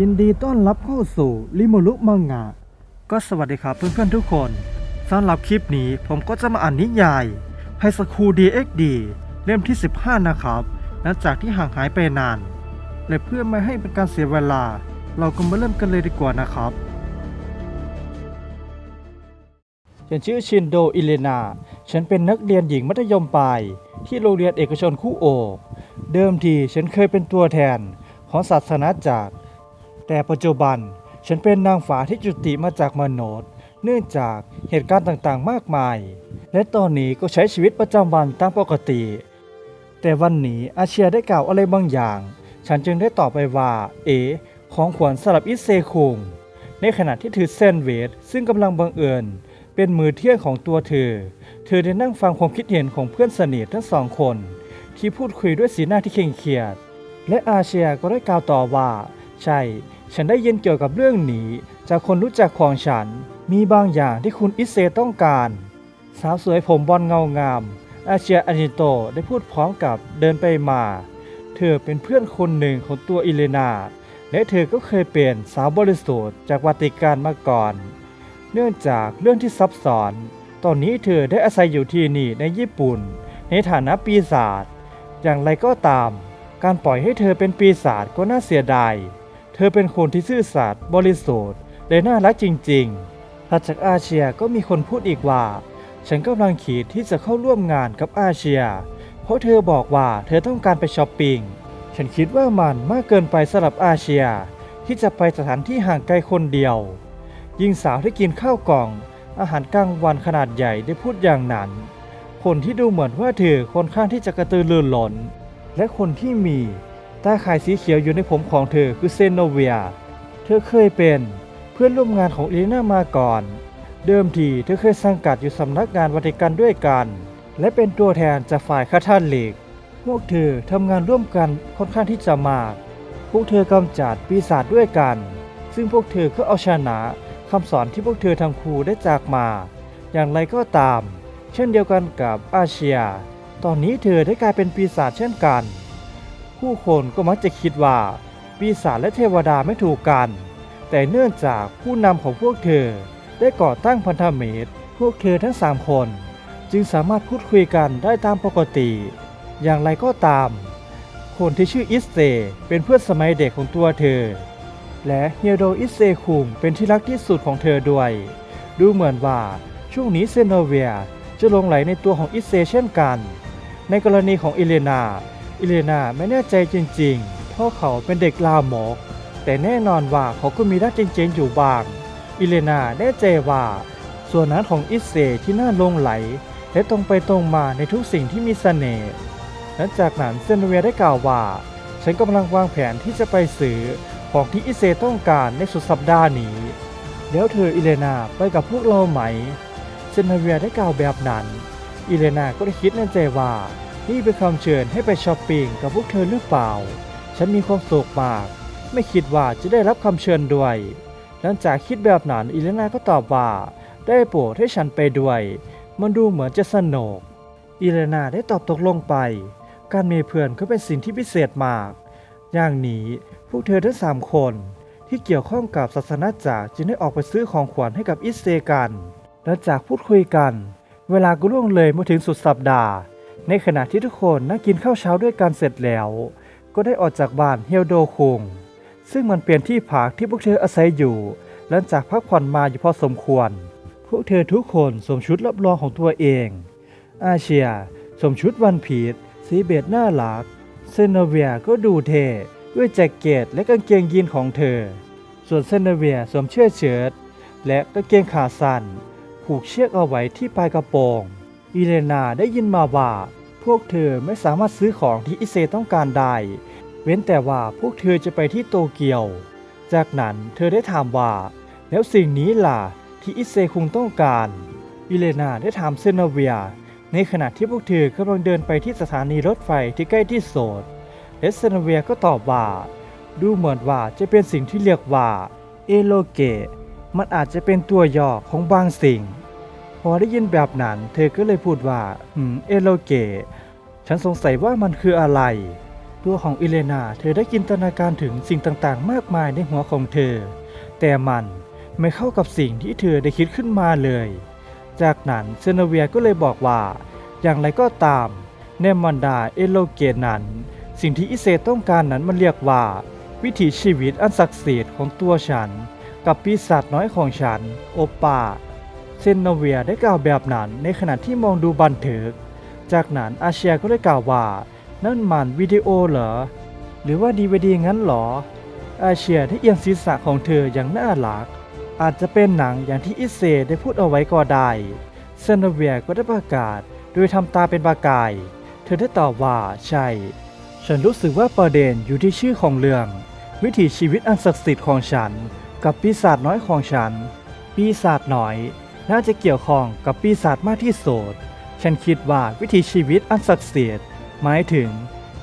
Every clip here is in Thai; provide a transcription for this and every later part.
ยินดีต้อนรับเข้าสู่ริโมรุมังงะ ก็สวัสดีครับเพื่อนๆทุกคนสำหรับคลิปนี้ผมก็จะมาอ่านนิยายไฮสคูล DXD เล่มที่ 15 นะครับ หลังจากที่ห่างหายไปนาน และเพื่อไม่ให้เป็นการเสียเวลา เราก็มาเริ่มกันเลยดีกว่านะครับฉันชื่อชินโดอิเลนา ฉันเป็นนักเรียนหญิงมัธยมปลาย ที่โรงเรียนเอกชนคู่โอ เดิมทีฉันเคยเป็นตัวแทนของศาสนาจักร แต่ปัจจุบันฉันเป็นนางฟ้าที่จุติมาจากมโนษย์ เนื่องจากเหตุการณ์ต่างๆ มากมาย และตอนนี้ก็ใช้ชีวิตประจำวันตามปกติ แต่วันนี้อาเชียได้กล่าวอะไรบางอย่าง ฉันจึงได้ตอบไปว่า เอ ของขวัญสำหรับอิเซคุงในขณะที่ถือเซนเวทซึ่งกำลังบังเอิญเป็นมือเที่ยงของตัวเธอ เธอได้นั่งฟังความคิดเห็นของเพื่อนสนิททั้งสองคน ที่พูดคุยด้วยสีหน้าที่เคร่งเครียด และอาเชียก็ได้กล่าวต่อว่า ใช่ ฉันได้ยินเกี่ยวกับเรื่องนี้ จากคนรู้จักของฉัน มีบางอย่างที่คุณอิเซต้องการ สาวสวยผมบอลเงางาม อาเชียอานิโตได้พูดพร้อมกับเดินไปมา เธอเป็นเพื่อนคนหนึ่งของตัวอิเลนา และเธอก็เคยเป็นสาวบริสุทธิ์จากวัติกันมาก่อน เนื่องจากเรื่องที่ซับซ้อน ตอนนี้เธอได้อาศัยอยู่ที่นี่ในญี่ปุ่น ในฐานะปีศาจ อย่างไรก็ตาม การปล่อยให้เธอเป็นปีศาจก็น่าเสียดาย เธอเป็นคนที่ซื่อสัตย์บริสุทธิ์และน่ารักจริงๆถัดจากอาเชียก็มีคนพูดอีกว่า ฉันกำลังคิดที่จะเข้าร่วมงานกับอาเชีย เพราะเธอบอกว่าเธอต้องการไปช้อปปิ้ง ฉันคิดว่ามันมากเกินไปสำหรับอาเชีย ที่จะไปสถานที่ห่างไกลคนเดียว ยิงสาวที่กินข้าวกล่อง อาหารกลางวันขนาดใหญ่ได้พูดอย่างนั้น คนที่ดูเหมือนว่าเธอค่อนข้างที่จะกระตือรือร้น และคนที่มี ตาข่ายสีเขียวอยู่ในผมของเธอคือเซนโนเวีย เธอเคยเป็นเพื่อนร่วมงานของอีเลนามาก่อน เดิมทีเธอเคยสังกัดอยู่สำนักงานวัติกันด้วยกัน และเป็นตัวแทนจากฝ่ายคาทาลิกพวกเธอทำงานร่วมกันค่อนข้างที่จะมาก พวกเธอกำจัดปีศาจด้วยกัน ซึ่งพวกเธอก็เอาชนะคำสอนที่พวกเธอทั้งคู่ได้จากมา อย่างไรก็ตาม เช่นเดียวกันกับอาเชีย ตอนนี้เธอได้กลายเป็นปีศาจเช่นกัน ผู้คนก็มักจะคิดว่า ปีศาจและเทวดาไม่ถูกกัน แต่เนื่องจากผู้นำของพวกเธอ ได้ก่อตั้งพันธมิตรพวกเธอทั้งสามคน จึงสามารถพูดคุยกันได้ตามปกติ อย่างไรก็ตาม คนที่ชื่ออิสเซเป็นเพื่อนสมัยเด็กของตัวเธอ และเฮียโดอิสเซคุงเป็นที่รักที่สุดของเธอด้วย ดูเหมือนว่าช่วงนี้เซโนเวียจะลงไหลในตัวของอิสเซเช่นกัน ในกรณีของอิเลนา อิเลนาไม่แน่ใจจริงๆ เพราะเขาเป็นเด็กลาหมก แต่แน่นอนว่าเขาก็มีด้านเจงๆอยู่บ้าง อิเลนาแน่ใจว่า ส่วนนั้นของอิเซที่น่าลงไหล และตรงไปตรงมาในทุกสิ่งที่มีเสน่ห์หลังจากนั้นเซนเวียได้กล่าวว่า ฉันกำลังวางแผนที่จะไปซื้อของที่อิเซต้องการในสุดสัปดาห์นี้แล้วเธออิเลนาไปกับพวกเราไหม เซนเวียได้กล่าวแบบนั้น อิเลนาก็ได้คิดในใจว่า นี่เป็นคำเชิญให้ไปช้อปปิ้งกับพวกเธอหรือเปล่า ฉันมีความสุขมาก ไม่คิดว่าจะได้รับคำเชิญด้วย หลังจากคิดแบบนั้นอิเลนาก็ตอบว่าได้โปรดให้ฉันไปด้วย มันดูเหมือนจะสนุกอิเลนาได้ตอบตกลงไป การมีเพื่อนก็เป็นสิ่งที่พิเศษมาก อย่างนี้พวกเธอทั้งสามคนที่เกี่ยวข้องกับศาสนาจักรจึงได้ออกไปซื้อของขวัญให้กับอิสเซกัน หลังจากพูดคุยกัน เวลาก็ล่วงเลยมาถึงสุดสัปดาห์ ในขณะที่ทุกคนนั่งกินข้าวเช้าด้วยกันเสร็จแล้ว ก็ได้ออกจากบ้านเฮลโดคุงซึ่งมันเป็นที่พักที่พวกเธออาศัยอยู่ หลังจากพักผ่อนมาอยู่พอสมควร พวกเธอทุกคนสวมชุดรับรองของตัวเอง อาเชียสวมชุดวันพีชสีเบจน่ารักเซนเวียก็ดูเท่ด้วยแจ็คเก็ตและกางเกงยีนของเธอ ส่วนเซนเวียสวมเสื้อเชิ้ตและกางเกงขาสั้นผูกเชือกเอาไว้ที่ปลายกระโปรงอีเลนาได้ยินมาว่า พวกเธอไม่สามารถซื้อของที่อิเซต้องการได้ เว้นแต่ว่าพวกเธอจะไปที่โตเกียว จากนั้นเธอได้ถามว่า แล้วสิ่งนี้ล่ะที่อิเซคงต้องการอีเลนาได้ถามเซโนเวีย ในขณะที่พวกเธอกำลังเดินไปที่สถานีรถไฟที่ใกล้ที่สุดและเซโนเวียก็ตอบว่า ดูเหมือนว่าจะเป็นสิ่งที่เรียกว่าเอโลเกะมันอาจจะเป็นตัวย่อของบางสิ่ง อได้ยินแบบนั้น เธอก็เลยพูดว่าหืม เอโลเกะฉันสงสัยว่ามันคืออะไร ตัวของอิเลนา เธอได้จินตนาการถึงสิ่งต่างๆ มากมายในหัวของเธอ แต่มันไม่เข้ากับสิ่งที่เธอได้คิดขึ้นมาเลย จากนั้นเซนเวียก็เลยบอกว่า อย่างไรก็ตาม ในมันดาเอโลเกตนั้น สิ่งที่อิเซต้องการนั้นมันเรียกว่า วิถีชีวิตอันศักดิ์สิทธิ์ของตัวฉัน กับปีศาจน้อยของฉัน โอปา เซนโนเวียได้กล่าวแบบนั้นในขณะที่มองดูบันทึก จากนั้นอาเชียก็ได้กล่าวว่า นั่นมันวิดีโอเหรอ หรือว่าดีวดีงั้นเหรอ อาเชียได้เอียงศีรษะของเธออย่างน่ารัก อาจจะเป็นหนังอย่างที่อิเซได้พูดเอาไว้ก็ได้ เซนโนเวียก็ได้ประกาศ โดยทำตาเป็นประกาย เธอได้ตอบว่าใช่ ฉันรู้สึกว่าประเด็นอยู่ที่ชื่อของเรื่อง วิถีชีวิตอันศักดิ์สิทธิ์ของฉัน กับปีศาจน้อยของฉัน ปีศาจน้อย น่าจะเกี่ยวข้องกับปีศาจมากที่สุดฉันคิดว่าวิถีชีวิตอันศักดิ์สิทธิ์หมายถึง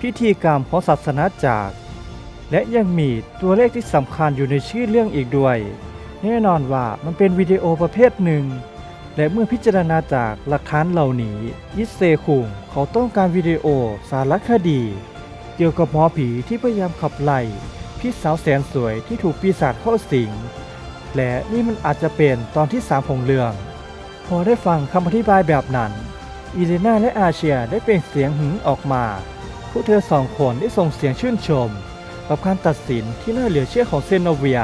พิธีกรรมของศาสนาจักรและยังมีตัวเลขที่สำคัญอยู่ในชื่อเรื่องอีกด้วย แน่นอนว่ามันเป็นวิดีโอประเภทหนึ่ง และเมื่อพิจารณาจากหลักฐานเหล่านี้ยิเซคุงเขาต้องการวิดีโอสารคดี เกี่ยวกับหมอผีที่พยายามขับไล่พี่สาวแสนสวยที่ถูกปีศาจเข้าสิง และนี่มันอาจจะเป็นตอนที่สามของเรื่อง พอได้ฟังคำอธิบายแบบนั้นอีเลนาและอาเชียได้เปล่งเสียงหึงออกมาพวกเธอสองคนได้ส่งเสียงชื่นชม กับการตัดสินที่น่าเหลือเชื่อของเซโนเวีย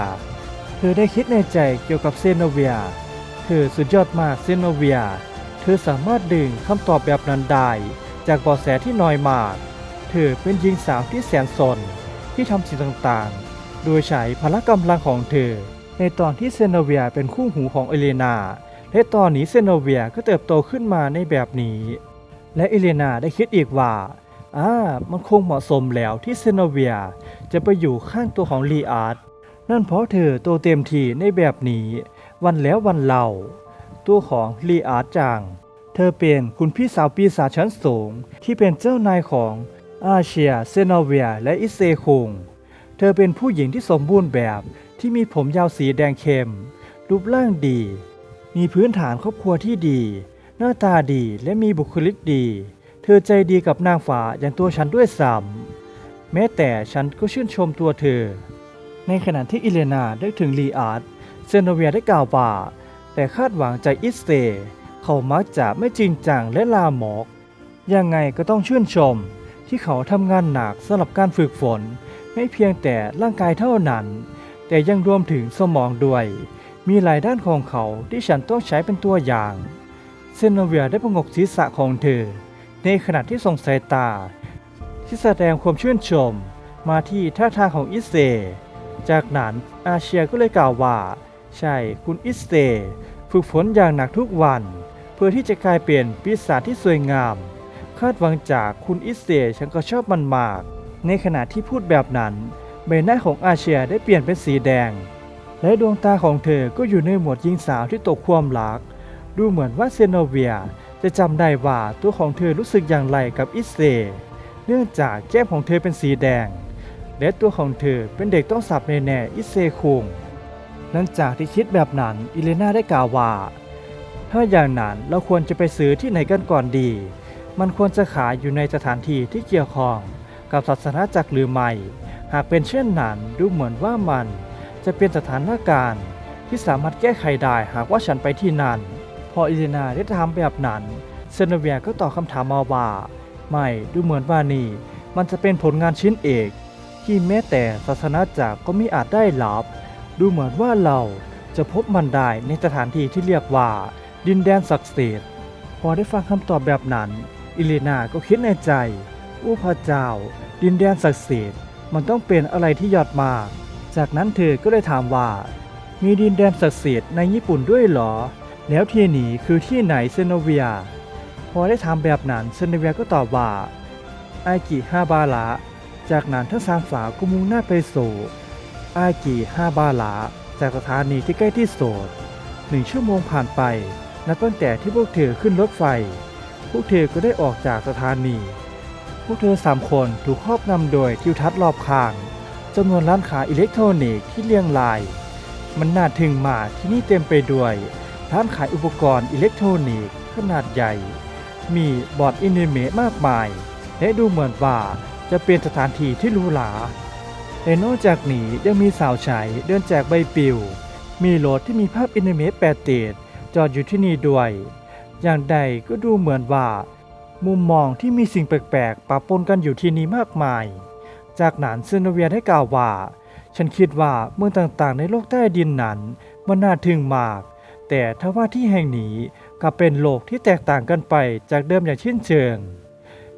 เธอได้คิดในใจเกี่ยวกับเซโนเวีย เธอสุดยอดมากเซโนเวีย เธอสามารถดึงคำตอบแบบนั้นได้จากเบาะแสที่น้อยมาก เธอเป็นหญิงสาวที่แสนสนที่ทำสิ่งต่างๆ โดยใช้พละกำลังของเธอ ในตอนที่เซโนเวียเป็นคู่หูของเอเลนาและตอนนี้เซโนเวียก็เติบโตขึ้นมาในแบบนี้ และเอเลนาได้คิดอีกว่าอ่ามันคงเหมาะสมแล้วที่เซโนเวียจะไปอยู่ข้างตัวของลีอาร์ตนั่นเพราะเธอโตเต็มทีในแบบนี้ วันแล้ววันเล่าตัวของลีอาร์ตจางเธอเป็นคุณพี่สาวปีศาจชั้นสูงที่เป็นเจ้านายของอาเชีย เซโนเวีย และอิเซคงเธอเป็นผู้หญิงที่สมบูรณ์แบบ ที่มีผมยาวสีแดงเข้ม รูปร่างดี มีพื้นฐานครอบครัวที่ดี หน้าตาดีและมีบุคลิกดี เธอใจดีกับนางฟ้าอย่างตัวฉันด้วยซ้ำแม้แต่ฉันก็ชื่นชมตัวเธอ ในขณะที่อิเลนาได้ถึงลีอาร์ตเซโนเวียได้กล่าวว่าแต่คาดหวังจากอิสเต เขามักจะไม่จริงจังและลามก ยังไงก็ต้องชื่นชมที่เขาทำงานหนักสำหรับการฝึกฝน ไม่เพียงแต่ร่างกายเท่านั้น แต่ยังรวมถึงสมองด้วย มีหลายด้านของเขาที่ฉันต้องใช้เป็นตัวอย่าง เซโนเวียได้ประงกศีรษะของเธอ ในขณะที่ส่งสายตา ที่แสดงความชื่นชม มาที่ท่าทางของอิสเซ จากนั้นอาเชียก็เลยกล่าวว่า ใช่คุณอิสเซ ฝึกฝนอย่างหนักทุกวัน เพื่อที่จะกลายเป็นปีศาจที่สวยงาม คาดหวังจากคุณอิสเซฉันก็ชอบมันมาก ในขณะที่พูดแบบนั้น ใบหน้าของอาเชียได้เปลี่ยนเป็นสีแดง และดวงตาของเธอก็อยู่ในหมวดหญิงสาวที่ตกความรัก ดูเหมือนว่าเซโนเวียจะจำได้ว่าตัวของเธอรู้สึกอย่างไรกับอิสเซเนื่องจากแก้มของเธอเป็นสีแดง และตัวของเธอเป็นเด็กต้องสับแน่อิสเซคุงหลังจากที่คิดแบบนั้นอิเลนาได้กล่าวว่าถ้าอย่างนั้นเราควรจะไปซื้อที่ไหนกันก่อนดี มันควรจะขายอยู่ในสถานที่ที่เกี่ยวข้องกับศาสนาจักรหรือไม่ หากเป็นเช่นนั้นดูเหมือนว่ามันจะเป็นสถานการณ์ที่สามารถแก้ไขได้หากว่าฉันไปที่นั่น พออิเลนาได้ทำแบบนั้นเซนเวียก็ตอบคำถามมาว่า ไม่ดูเหมือนว่านี่ มันจะเป็นผลงานชิ้นเอก ที่แม้แต่ศาสนาจักรก็ไม่อาจได้รับ ดูเหมือนว่าเราจะพบมันได้ในสถานที่ที่เรียกว่า ดินแดนศักดิ์สิทธิ์พอได้ฟังคำตอบแบบนั้น อิเลนาก็คิดในใจอู้พระเจ้า ดินแดนศักดิ์สิทธิ์ มันต้องเป็นอะไรที่ยอดมาก จากนั้นเธอก็ได้ถามว่า มีดินแดนศักดิ์สิทธิ์ในญี่ปุ่นด้วยเหรอ แล้วที่หนีคือที่ไหนเซโนเวีย พอได้ถามแบบนั้นเซโนเวียก็ตอบว่าอากิฮาบาระจากนั้นทั้งสามสาวก็มุ่งหน้าไปสู่อากิฮาบาระจากสถานีที่ใกล้ที่สุดหนึ่งชั่วโมงผ่านไปนับตั้งแต่ที่พวกเธอขึ้นรถไฟ พวกเธอก็ได้ออกจากสถานี วกเธอสามคนถูกครอบงำโดยทิวทัศน์รอบข้างจำนวนร้านขาอิเล็กทรอนิกส์ที่เรียงราย มันน่าทึ่งมากที่นี่เต็มไปด้วย ร้านขายอุปกรณ์อิเล็กทรอนิกส์ขนาดใหญ่ มีบอร์ดอินเทอร์เมะมากมาย และดูเหมือนว่าจะเป็นสถานที่ที่หรูหราแต่นอกจากนี้ยังมีสาวใช้เดินแจกใบปลิว มีรถที่มีภาพอินเทอร์เน็ตแปดเตดจอดอยู่ที่นี่ด้วย อย่างใดก็ดูเหมือนว่า มุมมองที่มีสิ่งแปลกๆปะปนกันอยู่ที่นี่มากมาย จากนั้นเซโนเวียได้กล่าวว่า ฉันคิดว่าเมืองต่างๆ ในโลกใต้ดินนั้นมันน่าทึ่งมาก แต่ถ้าว่าที่แห่งนี้กลับเป็นโลกที่แตกต่างกันไปจากเดิมอย่างชิ้นเชิง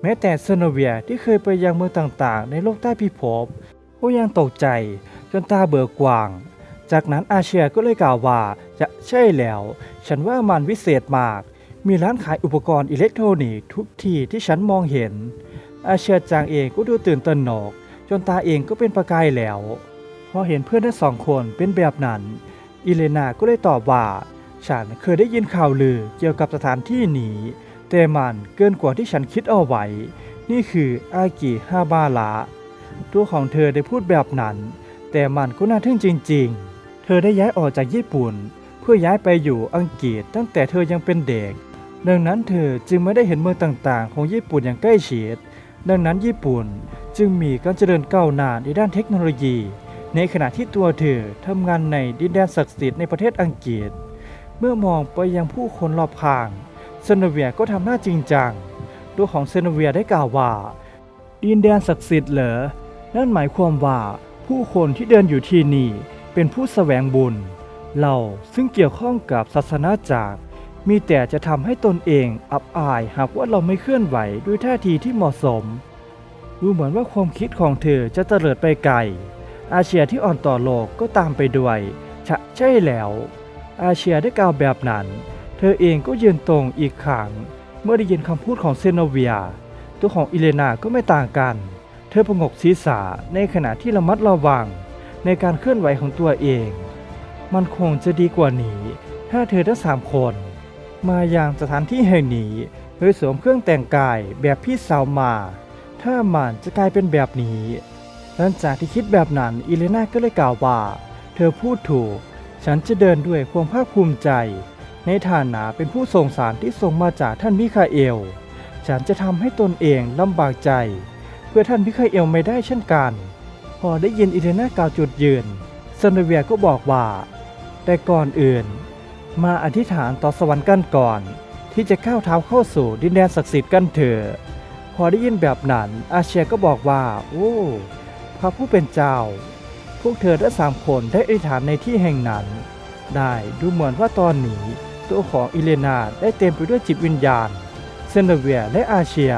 แม้แต่เซโนเวียที่เคยไปยังเมืองต่างๆ ในโลกใต้พิภพก็ยังตกใจจนตาเบิกกว้าง จากนั้นอาเชียก็เลยกล่าวว่าจะใช่แล้ว ฉันว่ามันวิเศษมาก มีร้านขายอุปกรณ์อิเล็กทรอนิกส์ทุกที่ที่ฉันมองเห็น อาเชียจางเองก็ดูตื่นตระหนก จนตาเองก็เป็นประกายแล้ว พอเห็นเพื่อนทั้งสองคนเป็นแบบนั้น อิเลนาก็เลยตอบว่า ฉันเคยได้ยินข่าวลือเกี่ยวกับสถานที่นี้ แต่มันเกินกว่าที่ฉันคิดเอาไว้ นี่คืออากิฮาบาระตัวของเธอได้พูดแบบนั้น แต่มันก็น่าทึ่งจริง ๆ เธอได้ย้ายออกจากญี่ปุ่น เพื่อย้ายไปอยู่อังกฤษตั้งแต่เธอยังเป็นเด็ก ดังนั้นเธอจึงไม่ได้เห็นเมืองต่างๆ ของญี่ปุ่นอย่างใกล้ชิด ดังนั้นญี่ปุ่นจึงมีการเจริญก้าวหน้าในด้านเทคโนโลยี ในขณะที่ตัวเธอทำงานในดินแดนศักดิ์สิทธิ์ในประเทศอังกฤษ เมื่อมองไปยังผู้คนรอบข้าง เซนเวียก็ทำหน้าจริงจัง ตัวของเซนเวียได้กล่าวว่า ดินแดนศักดิ์สิทธิ์เหรอ นั่นหมายความว่าผู้คนที่เดินอยู่ที่นี่เป็นผู้แสวงบุญ เราซึ่งเกี่ยวข้องกับศาสนาจักร มีแต่จะทำให้ตนเองอับอายหากว่าเราไม่เคลื่อนไหวด้วยท่าทีที่เหมาะสม ดูเหมือนว่าความคิดของเธอจะเตลิดไปไกล อาเชียที่อ่อนต่อโลกก็ตามไปด้วยชะใช่แล้ว อาเชียได้กล่าวแบบนั้น เธอเองก็ยืนตรงอีกครั้งเมื่อได้ยินคำพูดของเซโนเวีย ตัวของอิเลนาก็ไม่ต่างกัน เธอประงกศีรษะในขณะที่ระมัดระวังในการเคลื่อนไหวของตัวเอง มันคงจะดีกว่านี้ ถ้าเธอทั้งสามคน มาอย่างสถานที่แห่งนี้ โดยสวมเครื่องแต่งกายแบบพี่สาวมา ถ้ามันจะกลายเป็นแบบนี้ หลังจากที่คิดแบบนั้นอิเลนาก็เลยกล่าวว่า เธอพูดถูก ฉันจะเดินด้วยความภาคภูมิใจ ในฐานะเป็นผู้ส่งสารที่ส่งมาจากท่านมิคาเอล ฉันจะทำให้ตนเองลำบากใจ เพื่อท่านมิคาเอลไม่ได้เช่นกัน พอได้ยินอิเลนากล่าวจุดยืนซันเดเวียก็บอกว่า แต่ก่อนอื่น มาอธิษฐานต่อสวรรค์กันก่อน ที่จะก้าวเท้าเข้าสู่ดินแดนศักดิ์สิทธิ์กันเถอะพอได้ยินแบบนั้น อาเชียก็บอกว่า โอ้พระผู้เป็นเจ้า พวกเธอทั้งสามคนได้อธิษฐานในที่แห่งนั้น ได้ดูเหมือนว่าตอนนี้ ตัวของอิเลนาได้เต็มไปด้วยจิตวิญญาณ เซนเวียและอาเชีย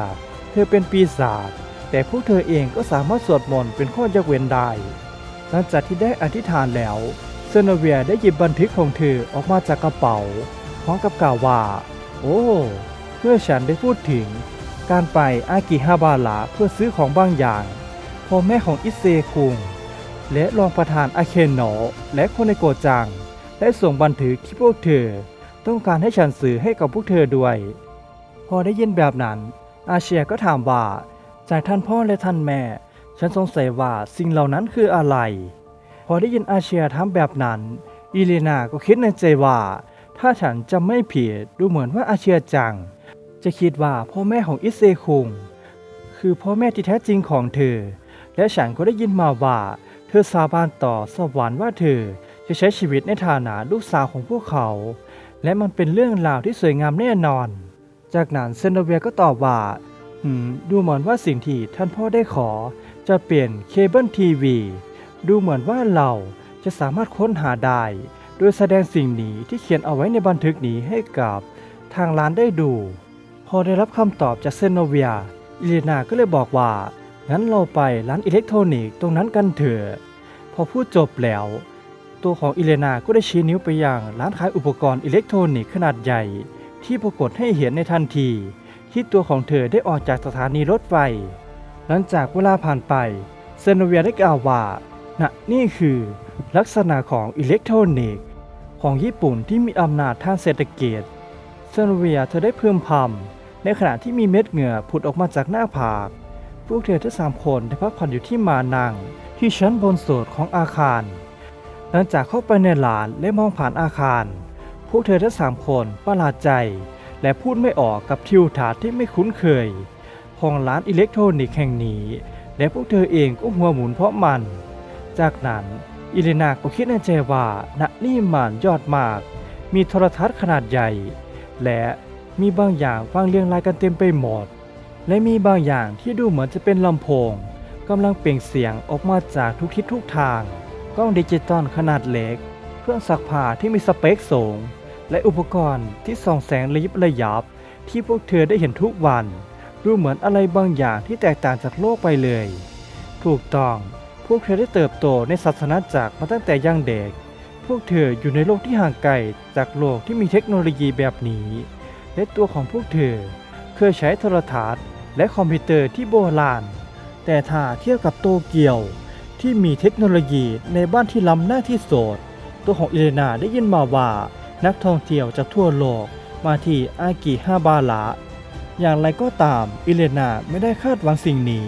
เธอเป็นปีศาจแต่พวกเธอเองก็สามารถสวดมนต์เป็นข้อยกเว้นได้ หลังจากที่ได้อธิษฐานแล้ว เซนเวียได้หยิบบันทึกของเธอออกมาจากกระเป๋าพร้อมกับกล่าวว่า โอ้เมื่อฉันได้พูดถึง การไปอากิฮาบาระเพื่อซื้อของบางอย่างพ่อแม่ของอิเซคุงและรองประธานอาเคนโนะและคนในโกจัง ได้ส่งบันทึกที่พวกเธอ ต้องการให้ฉันสื่อให้กับพวกเธอด้วย พอได้ยินแบบนั้น อาเชียก็ถามว่าจากท่านพ่อและท่านแม่ ฉันสงสัยว่าสิ่งเหล่านั้นคืออะไร อได้ยินอาเชียถามแบบนั้น อีเลนาก็คิดในใจว่า ถ้าฉันจำไม่ผิดดูเหมือนว่าอาเชียจัง จะคิดว่าพ่อแม่ของอิเซคุง คือพ่อแม่ที่แท้จริงของเธอ และฉันก็ได้ยินมาว่า เธอสาบานต่อสวรรค์ว่าเธอจะใช้ชีวิตในฐานะลูกสาวของพวกเขา และมันเป็นเรื่องราวที่สวยงามแน่นอน จากนั้นเซนโดเวียก็ตอบว่าดูเหมือนว่าสิ่งที่ท่านพ่อได้ขอ จะเปลี่ยนเคเบิลทีวี ดูเหมือนว่าเราจะสามารถค้นหาได้ โดยแสดงสิ่งนี้ที่เขียนเอาไว้ในบันทึกนี้ให้กับทางร้านได้ดู พอได้รับคำตอบจากเซโนเวียอิเลนาก็เลยบอกว่า งั้นเราไปร้านอิเล็กทรอนิกส์ตรงนั้นกันเถอะ พอพูดจบแล้ว ตัวของอิเลนาก็ได้ชี้นิ้วไปยังร้านขายอุปกรณ์อิเล็กทรอนิกส์ขนาดใหญ่ ที่ปรากฏให้เห็นในทันที ที่ตัวของเธอได้ออกจากสถานีรถไฟ หลังจากเวลาผ่านไปเซโนเวียได้กล่าวว่า นะนี่คือลักษณะของอิเล็กทรอนิกส์ของญี่ปุ่นที่มีอำนาจทางเศรษฐกิจเซโนเวียเธอได้เพิ่มพำในขณะที่มีเม็ดเหงื่อผุดออกมาจากหน้าผาก พวกเธอทั้งสามคนได้พักผ่อนอยู่ที่มานังที่ชั้นบนสุดของอาคาร หลังจากเข้าไปในหลานและมองผ่านอาคาร พวกเธอทั้งสามคนประหลาดใจ และพูดไม่ออกกับทิวทัศน์ที่ไม่คุ้นเคย ของร้านอิเล็กทรอนิกส์แห่งนี้ และพวกเธอเองก็หัวหมุนเพราะมัน จากนั้นอิเลนาก็คิดในใจว่าณนี่มันยอดมาก มีโทรทัศน์ขนาดใหญ่ และมีบางอย่างวางเรียงรายกันเต็มไปหมด และมีบางอย่างที่ดูเหมือนจะเป็นลำโพงกำลังเปล่งเสียงออกมาจากทุกทิศทุกทาง กล้องดิจิตอลขนาดเล็ก เครื่องซักผ้าที่มีสเปคสูง และอุปกรณ์ที่ส่องแสงระยิบระยับ ที่พวกเธอได้เห็นทุกวัน ดูเหมือนอะไรบางอย่างที่แตกต่างจากโลกไปเลย ถูกต้อง พวกเธอได้เติบโตในศาสนาจักรมาตั้งแต่ยังเด็ก พวกเธออยู่ในโลกที่ห่างไกลจากโลกที่มีเทคโนโลยีแบบนี้ และตัวของพวกเธอเคยใช้โทรทัศน์ และคอมพิวเตอร์ที่โบราณ แต่ถ้าเทียบกับโตเกียวที่มีเทคโนโลยีในบ้านที่ล้ำหน้าที่โสดตัวของอิเลนาได้ยินมาว่านักท่องเที่ยวจากทั่วโลกมาที่อากิฮาบาระอย่างไรก็ตามอิเลนาไม่ได้คาดหวังสิ่งนี้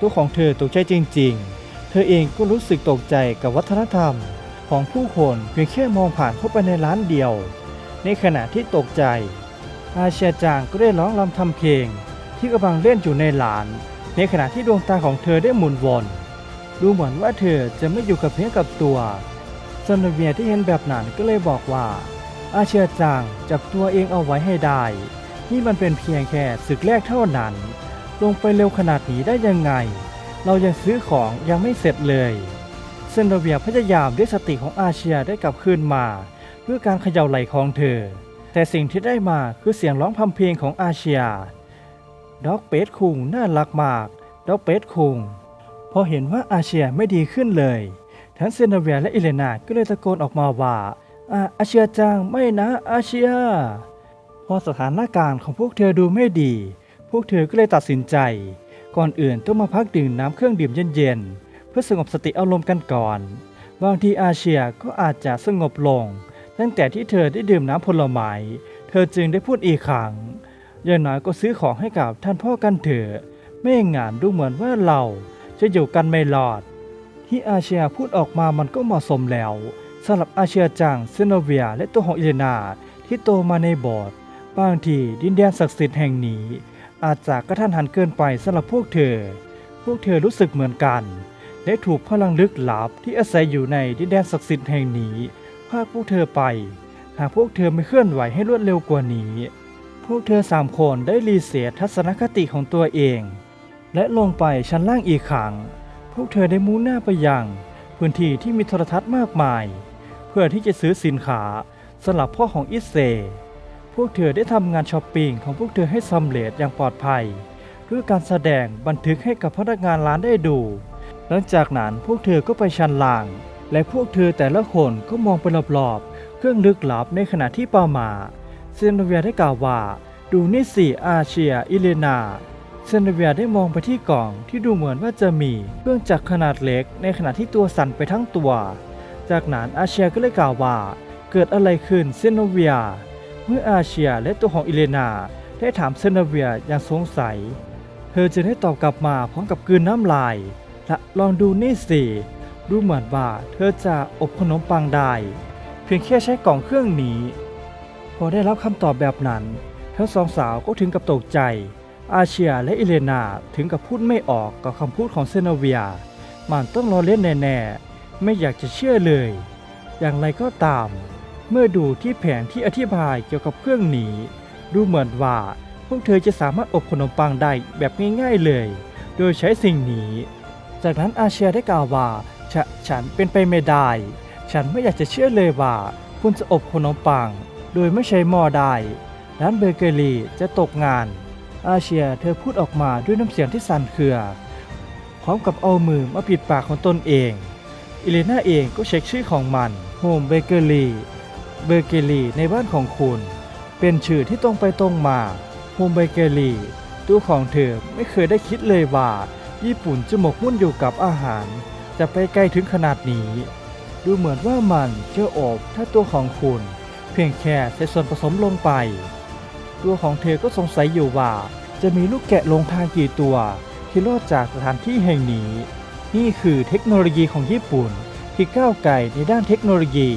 ตัวของเธอตกใจจริง ๆ ธอเองก็รู้สึกตกใจกับวัฒนธรรม ของผู้คนเพียงแค่มองผ่านเข้าไปในร้านเดียว ในขณะที่ตกใจ อาเชียจางก็ได้ร้องรำทำเพลง ที่กำลังเล่นอยู่ในหลาน ในขณะที่ดวงตาของเธอได้หมุนวนดูเหมือนว่าเธอจะไม่อยู่กับเพียงกับตัวซนเวียที่เห็นแบบนั้นก็เลยบอกว่า อาเชียจางจับตัวเองเอาไว้ให้ได้ นี่มันเป็นเพียงแค่ศึกแรกเท่านั้น ลงไปเร็วขนาดนี้ได้ยังไง เรายังซื้อของยังไม่เสร็จเลยเซนโดเวียพยายามด้วยสติของอาเชียได้กลับคืนมาด้วยการเขย่าไหล่ของเธอ แต่สิ่งที่ได้มาคือเสียงร้องพำเพลงของอาเชียด็อกเป็ดคุงน่ารักมากด็อกเป็ดคุงพอเห็นว่าอาเชียไม่ดีขึ้นเลย ทั้งเซนโดเวียและอิเลนาก็เลยตะโกนออกมาว่าอาอาเชียจังไม่นะอาเชีย พอสถานการณ์ของพวกเธอดูไม่ดี พวกเธอก็เลยตัดสินใจ ก่อนอื่นต้องมาพักดื่มน้ำเครื่องดื่มเย็นๆ เพื่อสงบสติอารมณ์กันก่อน บางทีอาเชียก็อาจจะสงบลง ตั้งแต่ที่เธอได้ดื่มน้ำผลไม้ เธอจึงได้พูดอีกครั้งอย่างน้อยก็ซื้อของให้กับท่านพ่อกันเถอะไม่อย่างนั้นดูเหมือนว่าเราจะอยู่กันไม่รอด ที่อาเชียพูดออกมามันก็เหมาะสมแล้วสำหรับอาเชียจังเซโนเวียและตัวของอิเลนาที่โตมาในโบสถ์บางทีดินแดนศักดิ์สิทธิ์แห่งนี้ อาจจะกระทันหันเกินไปสำหรับพวกเธอ พวกเธอรู้สึกเหมือนกันและถูกพลังลึกลับที่อาศัยอยู่ในดินแดนศักดิ์สิทธิ์แห่งนี้พาพวกเธอไป หากพวกเธอไม่เคลื่อนไหวให้รวดเร็วกว่านี้ พวกเธอสามคนได้รีเสียทัศนคติของตัวเอง และลงไปชั้นล่างอีกครั้ง พวกเธอได้มุ่งหน้าไปยังพื้นที่ที่มีโทรทัศน์มากมาย เพื่อที่จะซื้อสินค้าสำหรับพ่อของอิสเซ พวกเธอได้ทำงานช้อปปิ้งของพวกเธอให้สำเร็จอย่างปลอดภัย ด้วยการแสดงบันทึกให้กับพนักงานร้านได้ดู หลังจากนั้นพวกเธอก็ไปชั้นล่าง และพวกเธอแต่ละคนก็มองไปรอบๆ เครื่องลึกลับในขณะที่ปามาเซนเวียได้กล่าวว่า ดูนี่สิอาเชีย อิเลนาเซนเวียได้มองไปที่กล่องที่ดูเหมือนว่าจะมีเครื่องจักรขนาดเล็กในขณะที่ตัวสั่นไปทั้งตัว จากนั้นอาเชียก็เลยกล่าวว่า เกิดอะไรขึ้นเซนเวีย เมื่ออาเชียและตัวของอิเลนาได้ถามเซนเวียอย่างสงสัย เธอจะได้ตอบกลับมาพร้อมกับกลืนน้ำลาย และลองดูนี่สิ ดูเหมือนว่าเธอจะอบขนมปังได้ เพียงแค่ใช้กล่องเครื่องนี้ พอได้รับคำตอบแบบนั้น ทั้งสองสาวก็ถึงกับตกใจ อาเชียและอิเลนาถึงกับพูดไม่ออกกับคำพูดของเซโนเวีย มันต้องรอเล่นแน่ๆ ไม่อยากจะเชื่อเลย อย่างไรก็ตาม เมื่อดูที่แผนที่อธิบายเกี่ยวกับเครื่องหนี ดูเหมือนว่า พวกเธอจะสามารถอบขนมปังได้แบบง่ายๆเลย โดยใช้สิ่งนี้ จากนั้นอาเชียได้กล่าวว่าฉฉันเป็นไปไม่ได้ ฉันไม่อยากจะเชื่อเลยว่า คุณจะอบขนมปัง โดยไม่ใช้หม้อได้ ร้านเบเกอรี่จะตกงาน อาเชียเธอพูดออกมาด้วยน้ำเสียงที่สั่นเครือ พร้อมกับเอามือมาปิดปากของตนเองอิเลนาเองก็เช็คชื่อของมันโฮมเบเกอรี่ เบเกอรี่ในบ้านของคุณ เป็นชื่อที่ตรงไปตรงมาโฮมเบเกอรี่ตัวของเธอไม่เคยได้คิดเลยว่า ญี่ปุ่นจะหมกมุ่นอยู่กับอาหาร จะไปไกลถึงขนาดนี้ ดูเหมือนว่ามันจะอบถ้าตัวของคุณ เพียงแค่ใส่ส่วนผสมลงไป ตัวของเธอก็สงสัยอยู่ว่า จะมีลูกแกะลงทางกี่ตัวที่รอดจากสถานที่แห่งนี้ นี่คือเทคโนโลยีของญี่ปุ่นที่ก้าวไกลในด้านเทคโนโลยี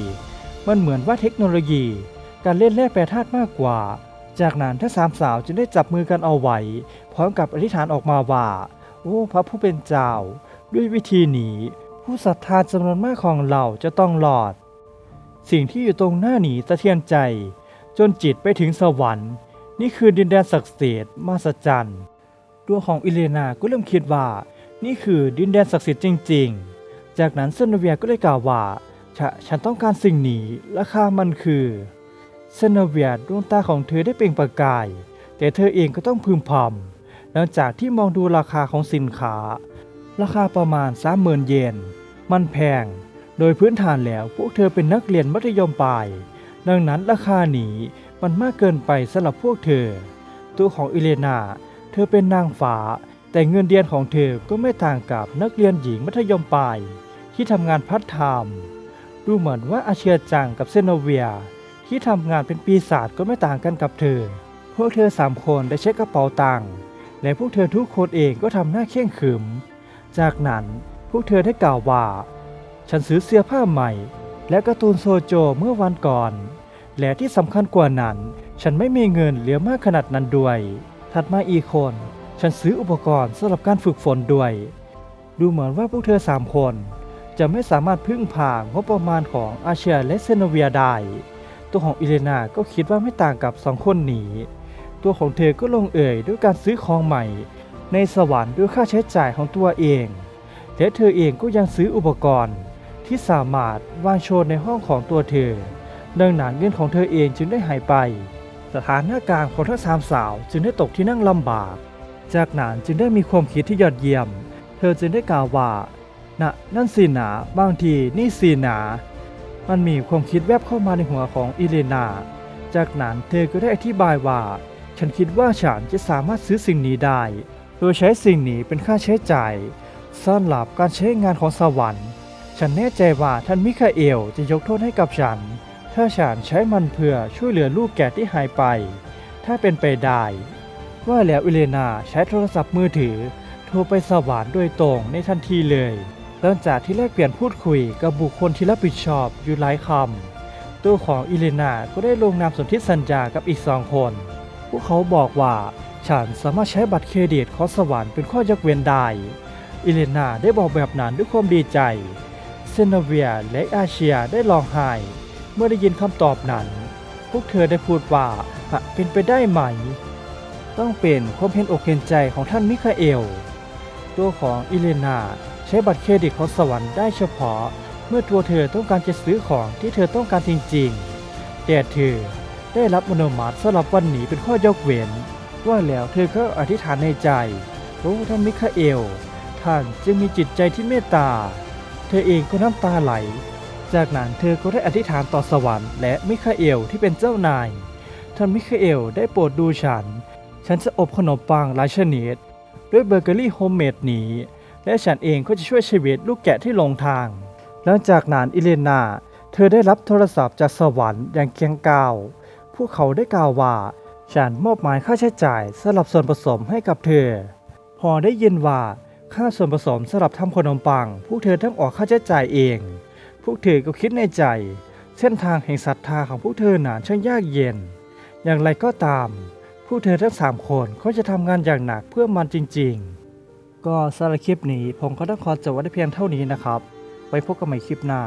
มันเหมือนว่าเทคโนโลยี การเล่นแร่แปรธาตุมากกว่า จากนั้นทั้งสามสาวจึงได้จับมือกันเอาไว้ พร้อมกับอธิษฐานออกมาว่า โอ้พระผู้เป็นเจ้า ด้วยวิธีนี้ ผู้ศรัทธาจำนวนมากของเราจะต้องหลอด สิ่งที่อยู่ตรงหน้าหนีสะเทือนใจ จนจิตไปถึงสวรรค์ นี่คือดินแดนศักดิ์สิทธิ์มาสจันดวงของอิเลนาก็เริ่มคิดว่า นี่คือดินแดนศักดิ์สิทธิ์จริง ๆ จากนั้นเซนโนเวียก็ได้กล่าวว่า ฉะฉันต้องการสิ่งนี้ ราคามันคือเซนเวียดดวงตาของเธอได้เปล่งประกาย แต่เธอเองก็ต้องพึมพำหลังจากที่มองดูราคาของสินค้า ราคาประมาณ30,000เยน มันแพง โดยพื้นฐานแล้วพวกเธอเป็นนักเรียนมัธยมปลาย ดังนั้นราคานี้มันมากเกินไปสำหรับพวกเธอ ตัวของอิเลนา เธอเป็นนางฟ้า แต่เงินเดือนของเธอก็ไม่ต่างกับนักเรียนหญิงมัธยมปลาย ที่ทำงานพัฒไทม์ ดูเหมือนว่าอาเชียจังกับเซโนเวีย ที่ทำงานเป็นปีศาจก็ไม่ต่างกันกับเธอ พวกเธอสามคนได้เช็คกระเป๋าตังค์และพวกเธอทุกคนเองก็ทำหน้าเข่งขึม จากนั้นพวกเธอได้กล่าวว่า ฉันซื้อเสื้อผ้าใหม่ และการ์ตูนโซโจเมื่อวันก่อน และที่สำคัญกว่านั้น ฉันไม่มีเงินเหลือมากขนาดนั้นด้วย ถัดมาอีกคน ฉันซื้ออุปกรณ์สำหรับการฝึกฝนด้วย ดูเหมือนว่าพวกเธอสามคน จะไม่สามารถพึ่งพางบประมาณของอาเชียและเซโนเวียได้ ตัวของอิเลนาก็คิดว่าไม่ต่างกับสองคนนี้ ตัวของเธอก็ลงเอ่ยด้วยการซื้อของใหม่ ในสวรรค์ด้วยค่าใช้จ่ายของตัวเอง และเธอเองก็ยังซื้ออุปกรณ์ที่สามารถวางโชว์ในห้องของตัวเธอ ดังนั้นเงินของเธอเองจึงได้หายไป สถานการณ์ของทั้งสามสาวจึงได้ตกที่นั่งลำบาก จากนั้นจึงได้มีความคิดที่ยอดเยี่ยม เธอจึงได้กล่าวว่า นะนั่นสินะบางทีนี่สินะมันมีความคิดแวบเข้ามาในหัวของอิเลนา จากนั้นเธอก็ได้อธิบายว่า ฉันคิดว่าฉันจะสามารถซื้อสิ่งนี้ได้ โดยใช้สิ่งนี้เป็นค่าใช้จ่ายสำหรับการใช้งานของสวรรค์ ฉันแน่ใจว่าท่านมิคาเอลจะยกโทษให้กับฉัน ถ้าฉันใช้มันเพื่อช่วยเหลือลูกแก่ที่หายไป ถ้าเป็นไปได้ ว่าแล้วอิเลนาใช้โทรศัพท์มือถือ โทรไปสวรรค์โดยตรงในทันทีเลย หลังจากที่แลกเปลี่ยนพูดคุยกับบุคคลที่รับผิดชอบอยู่หลายคำตัวของอิเลนาก็ได้ลงนามสนธิสัญญากับอีกสองคน พวกเขาบอกว่าฉันสามารถใช้บัตรเครดิตของสวรรค์เป็นข้อยกเว้นได้อิเลนาได้บอกแบบนั้นด้วยความดีใจเซโนเวียและอาเชียได้ร้องไห้เมื่อได้ยินคำตอบนั้น พวกเธอได้พูดว่าเป็นไปได้ไหม ต้องเป็นความเห็นอกเห็นใจของท่านมิคาเอล ตัวของอิเลนา ใช้บัตรเครดิตของสวรรค์ได้เฉพาะ เมื่อตัวเธอต้องการจะซื้อของที่เธอต้องการจริงๆ แต่เธอได้รับอนุมัติสำหรับวันนี้เป็นข้อยกเว้น ว่าแล้วเธอก็อธิษฐานในใจโอ้ท่านมิคาเอล ท่านจึงมีจิตใจที่เมตตา เธอเองก็น้ำตาไหล จากนั้นเธอก็ได้อธิษฐานต่อสวรรค์และมิคาเอลที่เป็นเจ้านาย ท่านมิคาเอลได้โปรดดูฉัน ฉันจะอบขนมปังหลายชนิด ด้วยเบเกอรี่โฮมเมดนี้ และฉันเองก็จะช่วยชีวิตลูกแกะที่หลงทาง หลังจากนั้นอิเลนา เธอได้รับโทรศัพท์จากสวรรค์อย่างเคียงกาว พวกเขาได้กล่าวว่า ฉันมอบหมายค่าใช้จ่ายสำหรับส่วนผสมให้กับเธอ พอได้ยินว่าค่าส่วนผสมสำหรับทำขนมปัง พวกเธอต้องออกค่าใช้จ่ายเอง พวกเธอก็คิดในใจ เส้นทางแห่งศรัทธาของพวกเธอหนานช่างยากเย็น อย่างไรก็ตาม พวกเธอทั้งสามคนเขาจะทำงานอย่างหนักเพื่อมันจริง ๆ ก็สำหรับคลิปนี้ผมก็ต้องขอจบไว้เพียงเท่านี้นะครับ ไว้พบกันใหม่คลิปหน้า